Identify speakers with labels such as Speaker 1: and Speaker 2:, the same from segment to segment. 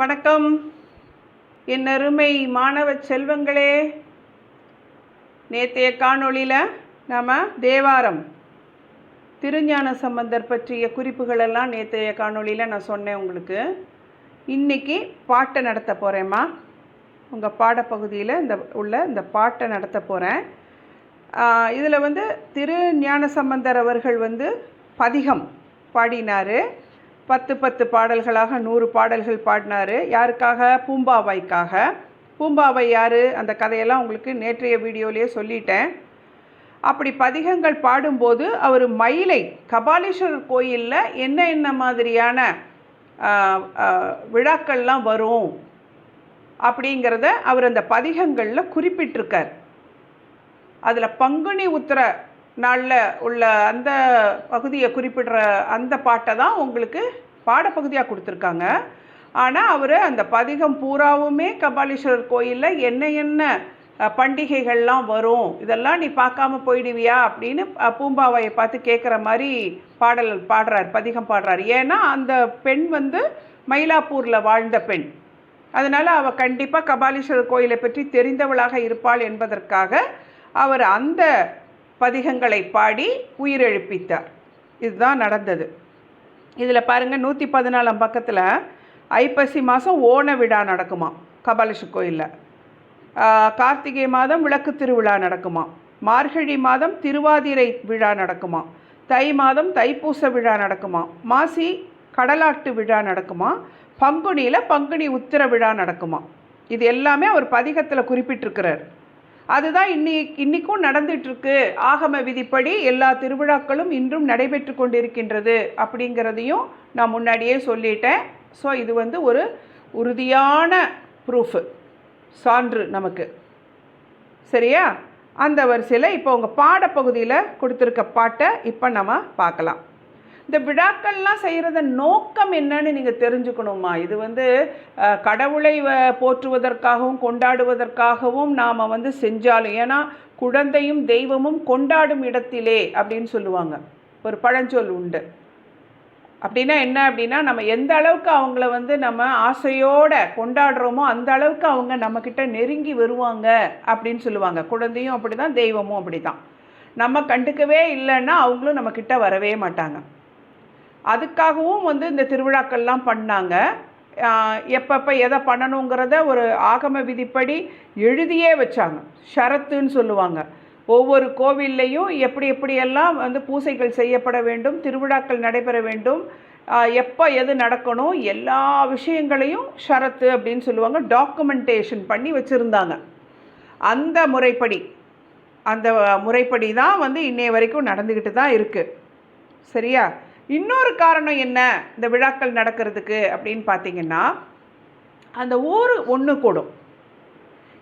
Speaker 1: வணக்கம். என் அருமை மாணவ செல்வங்களே நேற்றைய காணொளியில் நாம் தேவாரம் திருஞான சம்பந்தர் பற்றிய குறிப்புகளெல்லாம் நேற்றைய காணொளியில் நான் சொன்னேன் உங்களுக்கு. இன்னைக்கு பாட்டை நடத்த போகிறேம்மா உங்கள் பாடப்பகுதியில் இந்த உள்ள இந்த பாட்டை நடத்த போகிறேன் இதில் வந்து திரு ஞான சம்பந்தர் அவர்கள் வந்து பதிகம் பாடினார். பத்து பத்து பாடல்களாக நூறு பாடல்கள் பாடினார். யாருக்காக? பூம்பாவைக்காக. பூம்பாவை யார்? அந்த கதையெல்லாம் உங்களுக்கு நேற்றைய வீடியோலேயே சொல்லிட்டேன். அப்படி பதிகங்கள் பாடும்போது அவர் மயிலை கபாலீஸ்வரர் கோயிலில் என்ன என்ன மாதிரியான விழாக்கள்லாம் வரும் அப்படிங்கிறத அவர் அந்த பதிகங்களில் குறிப்பிட்டிருக்கார். அதில் பங்குனி உத்திர நாளில் உள்ள அந்த பகுதியை குறிப்பிடுற அந்த பாட்டை தான் உங்களுக்கு பாடப்பகுதியாக கொடுத்துருக்காங்க. ஆனால் அவர் அந்த பதிகம் பூராவுமே கபாலீஸ்வரர் கோயிலில் என்ன என்ன பண்டிகைகள்லாம் வரும் இதெல்லாம் நீ பார்க்காம போயிடுவியா அப்படின்னு பூம்பாவையை பார்த்து கேட்குற மாதிரி பாடல் பாடுறார் பதிகம் பாடுறார். ஏன்னா அந்த பெண் வந்து மயிலாப்பூரில் வாழ்ந்த பெண். அதனால் அவள் கண்டிப்பாக கபாலீஸ்வரர் கோயிலை பற்றி தெரிந்தவளாக இருப்பாள் என்பதற்காக அவர் அந்த பதிகங்களை பாடி உயிரெழுப்பித்தார். இதுதான் நடந்தது. இதில் பாருங்கள் நூற்றி பதினாலாம் பக்கத்தில் ஐப்பசி மாதம் ஓண விழா நடக்குமா கபாலீஸ்வரர் கோயிலில். கார்த்திகை மாதம் விளக்கு திருவிழா நடக்குமா மார்கழி மாதம் திருவாதிரை விழா நடக்குமா தை மாதம் தைப்பூச விழா நடக்குமா மாசி கடலாட்டு விழா நடக்குமா பங்குனியில் பங்குனி உத்திர விழா நடக்குமா இது எல்லாமே அவர் பதிகத்தில் குறிப்பிட்டிருக்கிறார். அதுதான் இன்னி இன்றைக்கும் நடந்துட்டுருக்கு. ஆகம விதிப்படி எல்லா திருவிழாக்களும் இன்றும் நடைபெற்று கொண்டிருக்கின்றது அப்படிங்கிறதையும் நான் முன்னாடியே சொல்லிட்டேன். ஸோ இது வந்து ஒரு உறுதியான ப்ரூஃபு சான்று நமக்கு. சரியா? அந்த வரிசையில் இப்போ உங்கள் பாடப்பகுதியில் கொடுத்துருக்க பாட்டை இப்போ நம்ம பார்க்கலாம். இந்த விழாக்கள்லாம் செய்கிறத நோக்கம் என்னன்னு நீங்கள் தெரிஞ்சுக்கணுமா இது வந்து கடவுளை வ- போற்றுவதற்காகவும் கொண்டாடுவதற்காகவும் நாம் வந்து செஞ்சாலும் ஏன்னா குழந்தையும் தெய்வமும் கொண்டாடும் இடத்திலே அப்படின்னு சொல்லுவாங்க. ஒரு பழஞ்சொல் உண்டு. அப்படின்னா என்ன அப்படின்னா நம்ம எந்த அளவுக்கு அவங்கள வந்து நம்ம ஆசையோட கொண்டாடுறோமோ அந்த அளவுக்கு அவங்க நம்மக்கிட்ட நெருங்கி வருவாங்க அப்படின்னு சொல்லுவாங்க. குழந்தையும் அப்படி தான் தெய்வமும் அப்படி தான் நம்ம கண்டுக்கவே இல்லைன்னா அவங்களும் நம்மக்கிட்ட வரவே மாட்டாங்க. அதுக்காகவும் வந்து இந்த திருவிழாக்கள்லாம் பண்ணாங்க. எப்பப்போ எதை பண்ணணுங்கிறத ஒரு ஆகம விதிப்படி எழுதியே வச்சாங்க. ஷரத்துன்னு சொல்லுவாங்க. ஒவ்வொரு கோவில்லையும் எப்படி எப்படியெல்லாம் வந்து பூசைகள் செய்யப்பட வேண்டும் திருவிழாக்கள் நடைபெற வேண்டும் எப்போ எது நடக்கணும் எல்லா விஷயங்களையும் ஷரத்து அப்படின்னு சொல்லுவாங்க. டாக்குமெண்டேஷன் பண்ணி வச்சுருந்தாங்க. அந்த முறைப்படி அந்த முறைப்படி தான் வந்து இன்னைய வரைக்கும் நடந்துக்கிட்டு தான் இருக்குது சரியா? இன்னொரு காரணம் என்ன? இந்த விழாக்கள் நடக்கிறதுக்கு அப்படின்னு பார்த்தீங்கன்னா அந்த ஊர் ஒன்று கூடும்.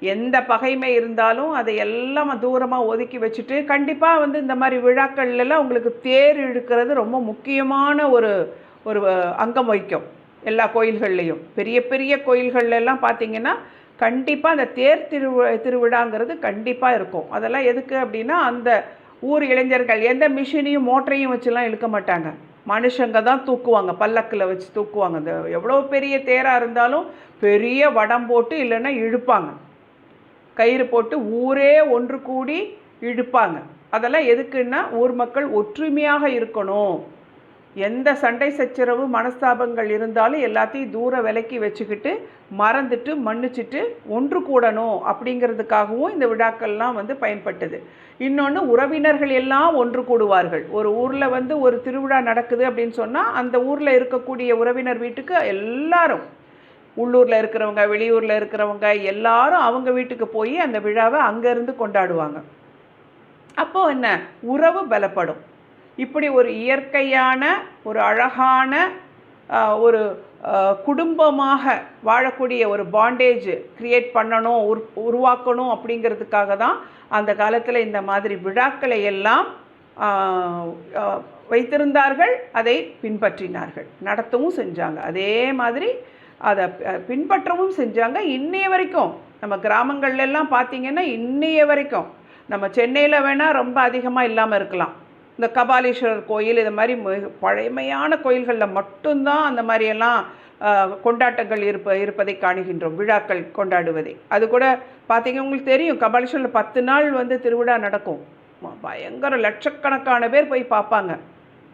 Speaker 1: எந்த பகைமை இருந்தாலும் அதை எல்லாம் தூரமாக ஒதுக்கி வச்சுட்டு கண்டிப்பாக வந்து இந்த மாதிரி விழாக்கள்லாம் உங்களுக்கு தேர் இழுக்கிறது ரொம்ப முக்கியமான ஒரு ஒரு அங்கம் வகிக்கும். எல்லா கோயில்கள்லேயும். பெரிய பெரிய கோயில்கள்லாம் பார்த்திங்கன்னா பார்த்தீங்கன்னா கண்டிப்பாக அந்த தேர் திருவி திருவிழாங்கிறது கண்டிப்பாக இருக்கும். அதெல்லாம் எதுக்கு அப்படின்னா அந்த ஊர் இளைஞர்கள் எந்த மிஷினையும் மோட்டரையும் வச்சுலாம் இழுக்க மாட்டாங்க. மனுஷங்க தான் தூக்குவாங்க பல்லக்கில் வச்சு தூக்குவாங்க. அந்த எவ்வளோ பெரிய தேராக இருந்தாலும் பெரிய வடம் போட்டு இல்லைன்னா இழுப்பாங்க. கயிறு போட்டு ஊரே ஒன்று கூடி இழுப்பாங்க. அதெல்லாம் எதுக்குன்னா ஊர் மக்கள் ஒற்றுமையாக இருக்கணும். எந்த சண்டை சச்சரவு மனஸ்தாபங்கள் இருந்தாலும் எல்லாத்தையும் தூர விலக்கி வச்சுக்கிட்டு மறந்துட்டு மன்னிச்சிட்டு ஒன்று கூடணும் அப்படிங்கிறதுக்காகவும் இந்த விழாக்கள்லாம் வந்து பயன்பட்டது. இன்னொன்று உறவினர்கள் எல்லாம் ஒன்று கூடுவார்கள். ஒரு ஊரில் வந்து ஒரு திருவிழா நடக்குது அப்படின்னு சொன்னால் அந்த ஊரில் இருக்கக்கூடிய உறவினர் வீட்டுக்கு எல்லாரும் உள்ளூரில் இருக்கிறவங்க வெளியூரில் இருக்கிறவங்க எல்லாரும் அவங்க வீட்டுக்கு போய் அந்த விழாவை அங்கேருந்து கொண்டாடுவாங்க. அப்போது என்ன? உறவு பலப்படும். இப்படி ஒரு இயற்கையான ஒரு அழகான ஒரு குடும்பமாக வாழக்கூடிய ஒரு பாண்டேஜ் க்ரியேட் பண்ணணும் உரு உருவாக்கணும் அப்படிங்கிறதுக்காக தான் அந்த காலத்தில் இந்த மாதிரி விழாக்களை எல்லாம் வைத்திருந்தார்கள். அதை பின்பற்றினார்கள். நடத்தவும் செஞ்சாங்க. அதே மாதிரி அதை பின்பற்றவும் செஞ்சாங்க. இன்னைய வரைக்கும் நம்ம கிராமங்கள்லாம் எல்லாம் இன்னைய வரைக்கும் நம்ம சென்னையில் வேணால் ரொம்ப அதிகமாக இல்லாமல் இருக்கலாம். இந்த கபாலீஸ்வரர் கோயில் இது மாதிரி மிக பழமையான கோயில்களில் மட்டும்தான் அந்த மாதிரியெல்லாம் கொண்டாட்டங்கள் இருப்ப இருப்பதை காணுகின்றோம் விழாக்கள் கொண்டாடுவதை. அது கூட பார்த்தீங்க உங்களுக்கு தெரியும் கபாலீஸ்வரில் பத்து நாள் வந்து திருவிழா நடக்கும். பயங்கர லட்சக்கணக்கான பேர் போய் பார்ப்பாங்க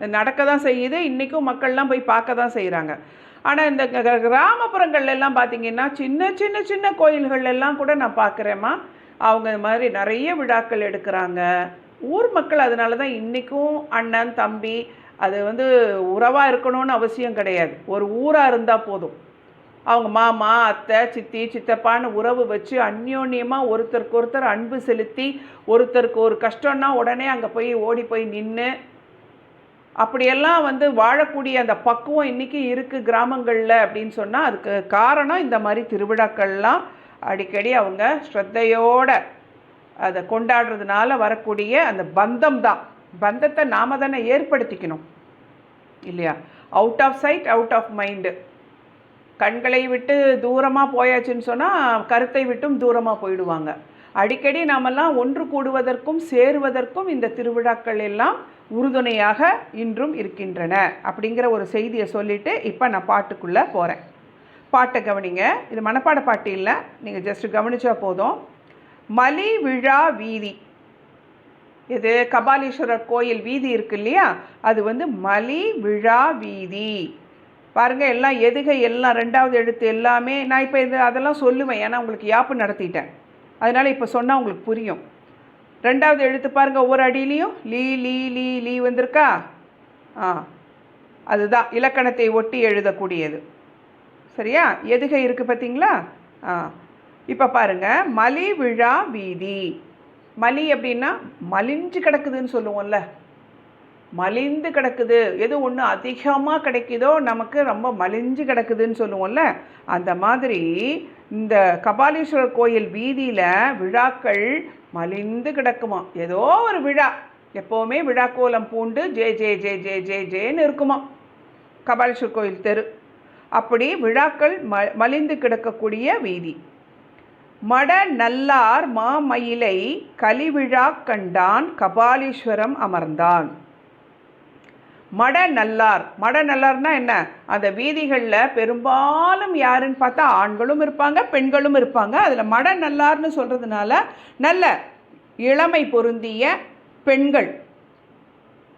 Speaker 1: நடக்க தான் செய்யுது இன்றைக்கும் மக்கள்லாம் போய் பார்க்க தான் செய்கிறாங்க ஆனால் இந்த க- க- கிராமப்புறங்கள்ல எல்லாம் பார்த்தீங்கன்னா சின்ன சின்ன சின்ன கோயில்கள் எல்லாம் கூட நான் பார்க்குறேம்மா அவங்க இது மாதிரி நிறைய விழாக்கள் எடுக்கிறாங்க. ஊர் மக்கள் அதனால தான் இன்றைக்கும் அண்ணன் தம்பி அது வந்து உறவாக இருக்கணும்னு அவசியம் கிடையாது. ஒரு ஊராக இருந்தால் போதும். அவங்க மாமா அத்தை சித்தி சித்தப்பான்னு உறவு வச்சு அந்யோன்யமாக ஒருத்தருக்கு ஒருத்தர் அன்பு செலுத்தி ஒருத்தருக்கு ஒரு கஷ்டம்னா உடனே அங்கே போய் ஓடி போய் நின்று அப்படியெல்லாம் வந்து வாழக்கூடிய அந்த பக்குவம் இன்றைக்கி இருக்குது கிராமங்களில் அப்படின்னு சொன்னால் அதுக்கு காரணம் இந்த மாதிரி திருவிழாக்கள்லாம் அடிக்கடி அவங்க ஸ்ரத்தையோட அதை கொண்டாடுறதுனால வரக்கூடிய அந்த பந்தம் தான் பந்தத்தை நாம் தானே ஏற்படுத்திக்கணும். இல்லையா? Out of sight out of mind கண்களை விட்டு தூரமாக போயாச்சுன்னு சொன்னால் கருத்தை விட்டும் தூரமாக போயிடுவாங்க. அடிக்கடி நாமெல்லாம் ஒன்று கூடுவதற்கும் சேருவதற்கும் இந்த திருவிழாக்கள் எல்லாம் உறுதுணையாக இன்றும் இருக்கின்றன அப்படிங்கிற ஒரு செய்தியை சொல்லிட்டு இப்போ நான் பாட்டுக்குள்ளே போகிறேன் பாட்டை கவனிங்க. இது மனப்பாட பாட்டு இல்லை. நீங்கள் ஜஸ்ட் கவனித்தா போதும். மலி விழா வீதி. இது கபாலீஸ்வரர் கோயில் வீதி இருக்கு இல்லையா அது வந்து மலி விழா வீதி. பாருங்க எல்லாம் எதுகை எல்லாம் ரெண்டாவது எழுத்து எல்லாமே நான் இப்போ இது அதெல்லாம் சொல்லுவேன் ஏன்னா உங்களுக்கு யாப்பு நடத்திட்டேன். அதனால் இப்போ சொன்னால் உங்களுக்கு புரியும். ரெண்டாவது எழுத்து பாருங்கள் ஒவ்வொரு அடியிலையும் லீ லீ லீ லீ வந்திருக்கா? ஆ அதுதான் இலக்கணத்தை ஒட்டி எழுதக்கூடியது. சரியா? எதுகை இருக்குது பார்த்தீங்களா ஆ. இப்போ பாருங்க மலி விழா வீதி. மலி அப்படின்னா மலிஞ்சு கிடக்குதுன்னு சொல்லுவோம்ல. மலிந்து கிடக்குது. எது ஒன்று அதிகமாக கிடைக்குதோ நமக்கு ரொம்ப மலிஞ்சு கிடக்குதுன்னு சொல்லுவோம்ல. அந்த மாதிரி இந்த கபாலீஸ்வரர் கோயில் வீதியில் விழாக்கள் மலிந்து கிடக்குமா? ஏதோ ஒரு விழா. எப்போவுமே விழா கோலம் பூண்டு ஜே ஜே ஜே ஜே ஜே ஜேன்னு இருக்குமா? கபாலீஸ்வரர் கோயில் தெரு. அப்படி விழாக்கள் ம மலிந்து கிடக்கக்கூடிய வீதி. மட நல்லார் மாமயிலை கலிவிழா கண்டான் கபாலீஸ்வரம் அமர்ந்தான். மட நல்லார் மட நல்லார்னா என்ன? அந்த வீதிகளில் பெரும்பாலும் யாருன்னு பார்த்தா ஆண்களும் இருப்பாங்க பெண்களும் இருப்பாங்க. அதில் மட நல்லார்னு சொல்கிறதுனால நல்ல இளமை பொருந்திய பெண்கள்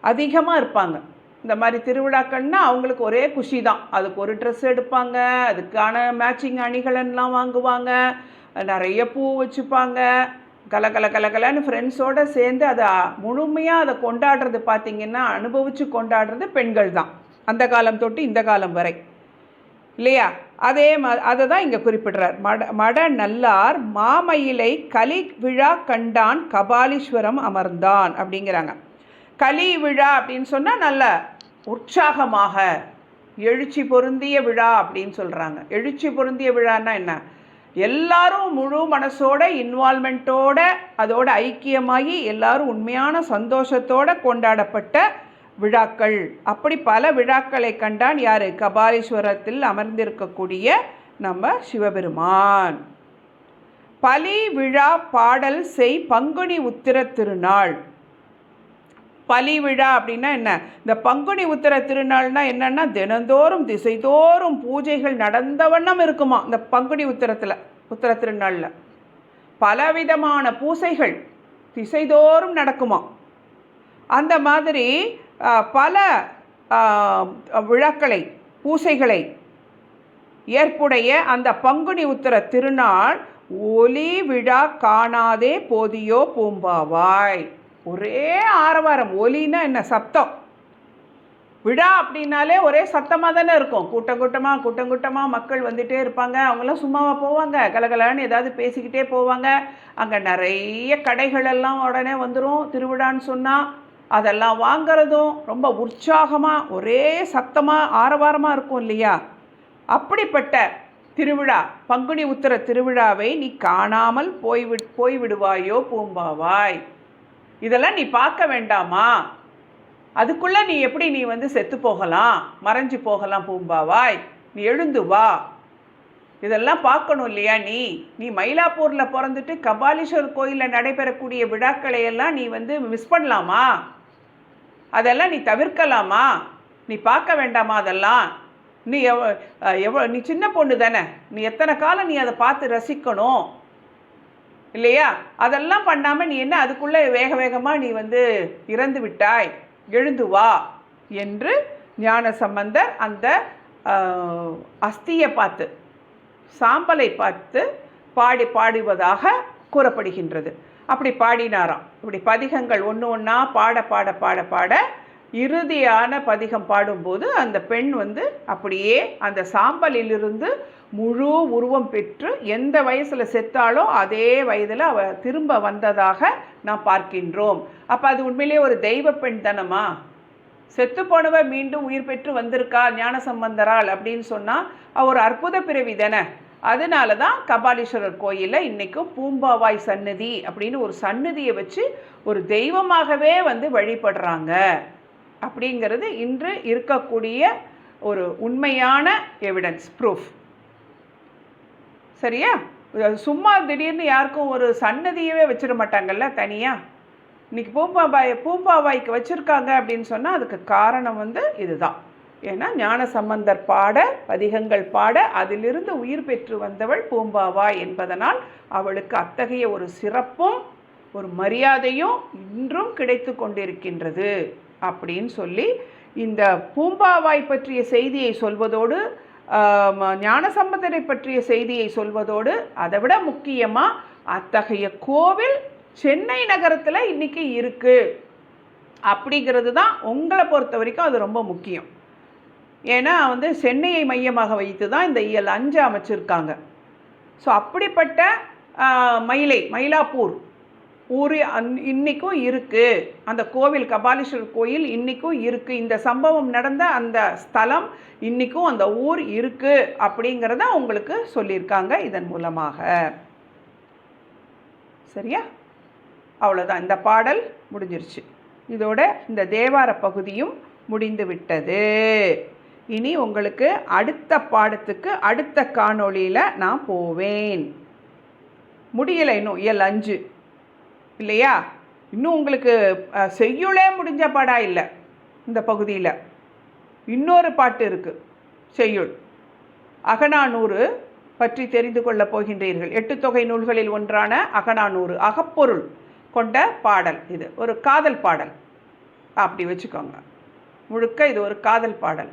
Speaker 1: அதிகமாக இருப்பாங்க. இந்த மாதிரி திருவிழாக்கள்னால் அவங்களுக்கு ஒரே குஷி தான் அதுக்கு ஒரு ட்ரெஸ் எடுப்பாங்க அதுக்கான மேட்சிங் அணிகளெல்லாம் வாங்குவாங்க. நிறைய பூ வச்சுப்பாங்க. கல கல கலகலன்னு ஃப்ரெண்ட்ஸோடு சேர்ந்து அதை முழுமையாக அதை கொண்டாடுறது பார்த்திங்கன்னா அனுபவித்து கொண்டாடுறது பெண்கள் தான். அந்த காலம் தொட்டு இந்த காலம் வரை. இல்லையா? அதே மா அதை தான் இங்கே குறிப்பிடுறார். மட மட நல்லார் மாமயிலை கலி விழா கண்டான் கபாலீஸ்வரம் அமர்ந்தான் அப்படிங்கிறாங்க. கலி விழா அப்படின்னு சொன்னால் நல்ல உற்சாகமாக எழுச்சி பொருந்திய விழா அப்படின்னு சொல்கிறாங்க எழுச்சி பொருந்திய விழான்னா என்ன? எல்லாரும் முழு மனசோட இன்வால்மெண்ட்டோட அதோட ஐக்கியமாகி எல்லாரும் உண்மையான சந்தோஷத்தோட கொண்டாடப்பட்ட விழாக்கள். அப்படி பல விழாக்களை கண்டான் யார்? கபாலீஸ்வரத்தில் அமர்ந்திருக்கக்கூடிய நம்ம சிவபெருமான். பலி விழா பாடல் செய் பங்குனி உத்திர திருநாள். பலி விழா அப்படின்னா என்ன? இந்த பங்குனி உத்திர திருநாள்னா என்னென்னா தினந்தோறும் திசைதோறும் பூஜைகள் நடந்த வண்ணம் இருக்குமா இந்த பங்குனி உத்திரத்தில் உத்திர திருநாளில். பலவிதமான பூசைகள் திசைதோறும் நடக்குமா? அந்த மாதிரி பல விழாக்களை பூசைகளை ஏற்புடைய அந்த பங்குனி உத்திர திருநாள் ஒலி விழா காணாதே போதியோ பூம்பாவாய். ஒரே ஆரவாரம் ஒலின்னா என்ன சத்தம்? விழா அப்படின்னாலே ஒரே சத்தமாக தானே இருக்கும். கூட்டம் கூட்டமாக கூட்டம் கூட்டமாக மக்கள் வந்துகிட்டே இருப்பாங்க. அவங்களாம் சும்மாவாக போவாங்க. கலகலன்னு ஏதாவது பேசிக்கிட்டே போவாங்க. அங்கே நிறைய கடைகள் எல்லாம் உடனே வந்துடும் திருவிழான்னு சொன்னால் அதெல்லாம் வாங்குறதும் ரொம்ப உற்சாகமாக ஒரே சத்தமாக ஆரவாரமாக இருக்கும் இல்லையா? அப்படிப்பட்ட திருவிழா பங்குனி உத்தர திருவிழாவை நீ காணாமல் போய்விட் போய்விடுவாயோ பூம்பாவாய். இதெல்லாம் நீ பார்க்க வேண்டாமா? அதுக்குள்ளே நீ எப்படி நீ வந்து செத்து போகலாம்? மறைஞ்சு போகலாம் பூம்பாவாய். நீ எழுந்து வா. இதெல்லாம் பார்க்கணும் இல்லையா நீ? நீ மயிலாப்பூரில் பிறந்துட்டு கபாலீஸ்வர் கோயிலில் நடைபெறக்கூடிய விழாக்களை எல்லாம் நீ வந்து மிஸ் பண்ணலாமா? அதெல்லாம் நீ தவிர்க்கலாமா? நீ பார்க்க வேண்டாமா அதெல்லாம்? நீ எவ எவ்வளோ நீ சின்ன பொண்ணு தானே. நீ எத்தனை காலம் நீ அதை பார்த்து ரசிக்கணும்? இல்லையா? அதெல்லாம் பண்ணாமல் நீ என்ன அதுக்குள்ளே வேக வேகமாக நீ வந்து இறந்து விட்டாய். எழுந்து வா என்று ஞான சம்பந்தர் அந்த அஸ்தியை பார்த்து சாம்பலை பார்த்து பாடி பாடுவதாக கூறப்படுகின்றது. அப்படி பாடினாராம். இப்படி பதிகங்கள் ஒன்று ஒன்றா பாட பாட பாட பாட இறுதியான பதிகம் பாடும்போது அந்த பெண் வந்து அப்படியே அந்த சாம்பலிலிருந்து முழு உருவம் பெற்று எந்த வயசில் செத்தாலோ அதே வயதில் அவ திரும்ப வந்ததாக நாம் பார்க்கின்றோம். அப்போ அது உண்மையிலேயே ஒரு தெய்வ பெண் தானம்மா? செத்து போனவ மீண்டும் உயிர் பெற்று வந்திருக்கா ஞான சம்பந்தரால் அப்படின்னு சொன்னால் ஒரு அற்புத பிறவி தானே? அதனால தான் கபாலீஸ்வரர் கோயிலில் இன்றைக்கும் பூம்பாவாய் சன்னதி அப்படின்னு ஒரு சன்னதியை வச்சு ஒரு தெய்வமாகவே வந்து வழிபடுறாங்க. அப்படிங்கிறது இன்று இருக்கக்கூடிய ஒரு உண்மையான எவிடன்ஸ் ப்ரூஃப் சரியா? சும்மா திடீர்னு யாருக்கும் ஒரு சன்னதியவே வச்சிட மாட்டாங்கல்ல தனியாக இன்னைக்கு பூம்பாபாய் பூம்பாவாய்க்கு வச்சுருக்காங்க அப்படின்னு சொன்னால் அதுக்கு காரணம் வந்து இதுதான். ஏன்னா ஞான சம்பந்தர் பாட பதிகங்கள் பாட அதிலிருந்து உயிர் பெற்று வந்தவள் பூம்பாவாய் என்பதனால் அவளுக்கு அத்தகைய ஒரு சிறப்பும் ஒரு மரியாதையும் இன்றும் கிடைத்து கொண்டிருக்கின்றது. அப்படின்னு சொல்லி இந்த பூம்பாவாய் பற்றிய செய்தியை சொல்வதோடு ஞானசம்பந்தரை பற்றிய செய்தியை சொல்வதோடு அதை விட முக்கியமாக அத்தகைய கோவில் சென்னை நகரத்தில் இன்னைக்கு இருக்குது அப்படிங்கிறது தான் உங்களை பொறுத்த வரைக்கும் அது ரொம்ப முக்கியம். ஏன்னா வந்து சென்னையை மையமாக வைத்து தான் இந்த இயல் அஞ்சு அமைச்சிருக்காங்க. ஸோ அப்படிப்பட்ட மயிலை மயிலாப்பூர் ஊர் அந் இன்றைக்கும் இருக்குது அந்த கோவில் கபாலீஸ்வரர் கோயில் இன்றைக்கும் இருக்குது இந்த சம்பவம் நடந்த அந்த ஸ்தலம் இன்றைக்கும் அந்த ஊர் இருக்குது அப்படிங்கிறத உங்களுக்கு சொல்லியிருக்காங்க இதன் மூலமாக. சரியா? அவ்வளோதான் இந்த பாடல் முடிஞ்சிருச்சு. இதோட இந்த தேவார பகுதியும் முடிந்து விட்டது. இனி உங்களுக்கு அடுத்த பாடத்துக்கு அடுத்த காணொளியில் நான் போவேன். முடியலை இன்னும். இயல் அஞ்சு. இல்லையா? இன்னும் உங்களுக்கு செய்யுளே முடிஞ்ச பாடா இல்லை இந்த பகுதியில். இன்னொரு பாட்டு இருக்குது செய்யுள். அகநானூறு பற்றி தெரிந்து கொள்ளப் போகின்றீர்கள். எட்டு தொகை நூல்களில் ஒன்றான அகநானூறு அகப்பொருள் கொண்ட பாடல் இது. ஒரு காதல் பாடல். அப்படி வச்சுக்கோங்க. முழுக்க இது ஒரு காதல் பாடல்.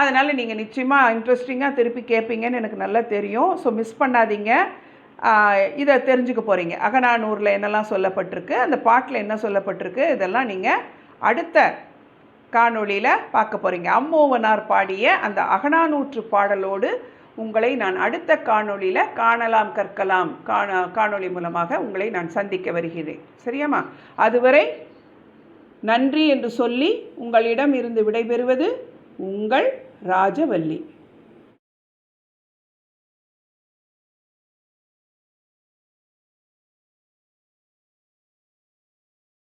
Speaker 1: அதனால் நீங்கள் நிச்சயமாக இன்ட்ரெஸ்டிங்காக திருப்பி கேட்பீங்கன்னு எனக்கு நல்லா தெரியும். ஸோ மிஸ் பண்ணாதீங்க. இதை தெரிஞ்சுக்க போகிறீங்க அகநானூரில் என்னெல்லாம் சொல்லப்பட்டிருக்கு அந்த பாட்டில் என்ன சொல்லப்பட்டிருக்கு இதெல்லாம் நீங்கள் அடுத்த காணொளியில் பார்க்க போகிறீங்க அம்மோவனார் பாடிய அந்த அகநானூற்று பாடலோடு உங்களை நான் அடுத்த காணொளியில் காணலாம் கற்கலாம் காண காணொளி மூலமாக உங்களை நான் சந்திக்க வருகிறேன். சரியாம்மா? அதுவரை நன்றி என்று சொல்லி உங்களிடம் இருந்து விடைபெறுவது உங்கள் ராஜவல்லி.